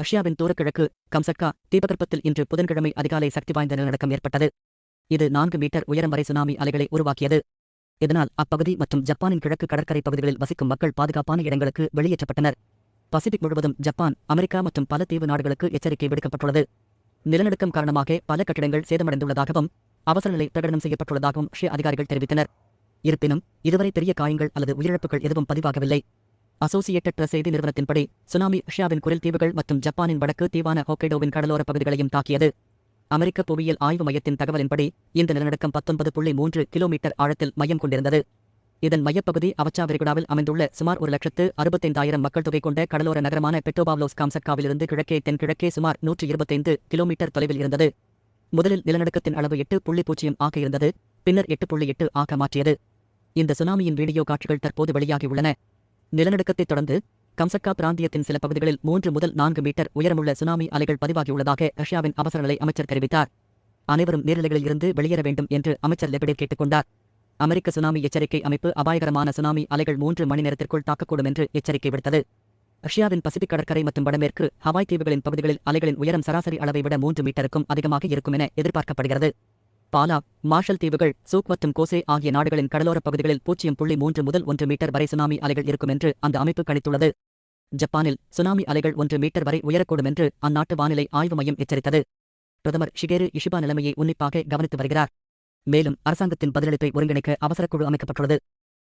ரஷ்யாவின் தூரக்கிழக்கு கம்சட்கா தீபகற்பத்தில் இன்று புதன்கிழமை அதிகாலை சக்தி வாய்ந்த நிலநடுக்கம் ஏற்பட்டது. இது நான்கு மீட்டர் உயரம் வரை சுனாமி அலைகளை உருவாக்கியது. இதனால் அப்பகுதி மற்றும் ஜப்பானின் கிழக்கு கடற்கரை பகுதிகளில் வசிக்கும் மக்கள் பாதுகாப்பான இடங்களுக்கு வெளியேற்றப்பட்டனர். பசிபிக் முழுவதும் ஜப்பான் அமெரிக்கா மற்றும் பல தீவு நாடுகளுக்கு எச்சரிக்கை விடுக்கப்பட்டுள்ளது. நிலநடுக்கம் காரணமாக பல கட்டிடங்கள் சேதமடைந்துள்ளதாகவும் அவசரநிலை பிரகடனம் செய்யப்பட்டுள்ளதாகவும் ரஷ்ய அதிகாரிகள் தெரிவித்தனர். இருப்பினும் இதுவரை பெரிய காயங்கள் அல்லது உயிரிழப்புகள் எதுவும் பதிவாகவில்லை. அசோசியேட்டட் பிரஸ் செய்தி நிறுவனத்தின்படி சுனாமி ரஷ்யாவின் குரில் தீவுகள் மற்றும் ஜப்பானின் வடக்கு தீவான ஹோக்கைடோவின் கடலோரப் பகுதிகளையும் தாக்கியது. அமெரிக்க புவியியல் ஆய்வு மையத்தின் தகவலின்படி இந்த நிலநடுக்கம் பத்தொன்பது புள்ளி மூன்று கிலோமீட்டர் ஆழத்தில் மையம் கொண்டிருந்தது. இதன் மையப்பகுதி அவச்சா விரிகுடாவில் அமைந்துள்ள சுமார் ஒரு லட்சத்து அறுபத்தைந்தாயிரம் மக்கள் தொகை கொண்ட கடலோர நகரமான பெட்டோபாவ்லோஸ் காம்சட்காவிலிருந்து கிழக்கே தென்கிழக்கே சுமார் நூற்றி இருபத்தைந்து கிலோமீட்டர் தொலைவில் இருந்தது. முதலில் நிலநடுக்கத்தின் அளவு எட்டு புள்ளி பூஜ்ஜியம் ஆக இருந்தது பின்னர் எட்டு புள்ளி எட்டு ஆக மாற்றியது. இந்த சுனாமியின் வீடியோ காட்சிகள் தற்போது வெளியாகியுள்ளன. நிலநடுக்கத்தைத் தொடர்ந்து கம்சக்கா பிராந்தியத்தின் சில பகுதிகளில் மூன்று முதல் நான்கு மீட்டர் உயரமுள்ள சுனாமி அலைகள் பதிவாகியுள்ளதாக ரஷ்யாவின் அவசரநிலை அமைச்சர் தெரிவித்தார். அனைவரும் நீர்நிலைகளில் இருந்து வெளியேற வேண்டும் என்று அமைச்சர் லெபடிர் கேட்டுக்கொண்டார் அமெரிக்க சுனாமி எச்சரிக்கை அமைப்பு அபாயகரமான சுனாமி அலைகள் மூன்று மணி நேரத்திற்குள் தாக்கக்கூடும் என்று எச்சரிக்கை விடுத்தது. ரஷ்யாவின் பசிபிக் கடற்கரை மற்றும் வடமேற்கு ஹவாய் தீவுகளின் பகுதிகளில் அலைகளின் உயரம் சராசரி அளவை விட மூன்று மீட்டருக்கும் அதிகமாக இருக்கும் என எதிர்பார்க்கப்படுகிறது. பாலா மார்ஷல் தீவுகள் சூக் மற்றும் கோசே ஆகிய நாடுகளின் கடலோரப் பகுதிகளில் பூஜ்ஜியம் புள்ளி மூன்று முதல் ஒன்று மீட்டர் வரை சுனாமி அலைகள் இருக்கும் என்று அந்த அமைப்பு கணித்துள்ளது. ஜப்பானில் சுனாமி அலைகள் ஒன்று மீட்டர் வரை உயரக்கூடும் என்று அந்நாட்டு வானிலை ஆய்வு மையம் எச்சரித்தது. பிரதமர் ஷிகேரு இஷிபா நிலைமையை உன்னிப்பாக கவனித்து வருகிறார். மேலும் அரசாங்கத்தின் பதிலளிப்பை ஒருங்கிணைக்க அவசரக்குழு அமைக்கப்பட்டுள்ளது.